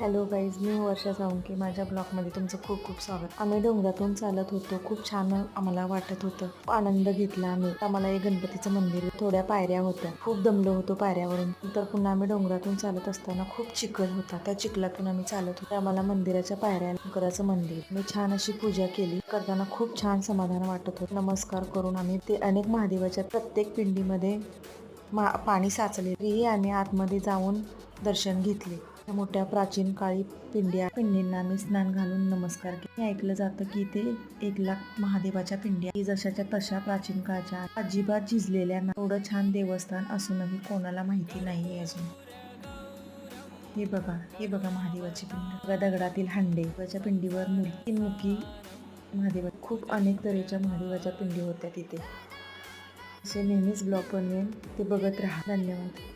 Hello guys मी वर्षा सावंके माझ्या ब्लॉगमध्ये तुमचं खूप खूप स्वागत. आम्ही डोंगरातून चालत होतो. खूप छान आम्हाला वाटत होतं. आनंद घेतला आम्ही. आम्हाला एक गणपतीचं मंदिर थोड्या पायऱ्या होत्या. खूप दमलो होतो पायऱ्यावरून. तर पुन्हा आम्ही डोंगरातून चालत असताना खूप चिखल होता. त्या चिखलातून आम्ही चालत होतो. आम्हाला मंदिराच्या पायऱ्या शंकराचं मंदिर. मी छान अशी पूजा केली. करताना खूप छान समाधान वाटत होतं. नमस्कार करून आम्ही ते अनेक महादेवाच्या प्रत्येक पिंडीमध्ये मा पाणी साचले तरीही आम्ही आतमध्ये जाऊन दर्शन घेतले. मोठ्या प्राचीन काळी पिंड्या पिंडींना मी स्नान घालून नमस्कार केले. ऐकलं जातं की ते एक लाख महादेवाच्या पिंड्या जशाच्या तशा प्राचीन काळच्या अजिबात झिजलेल्या एवढं छान देवस्थान असूनही कोणाला माहिती नाही अजून. हे बघा हे बघा महादेवाची पिंड. बघा दगडातील हांडे. त्याच्या पिंडीवर मूर्ती मुखी महादेवा खूप अनेक तऱ्हेच्या महादेवाच्या पिंडी होत्या तिथे. असे नेहमीच ब्लॉग बनवेन. ते बघत राहा. धन्यवाद.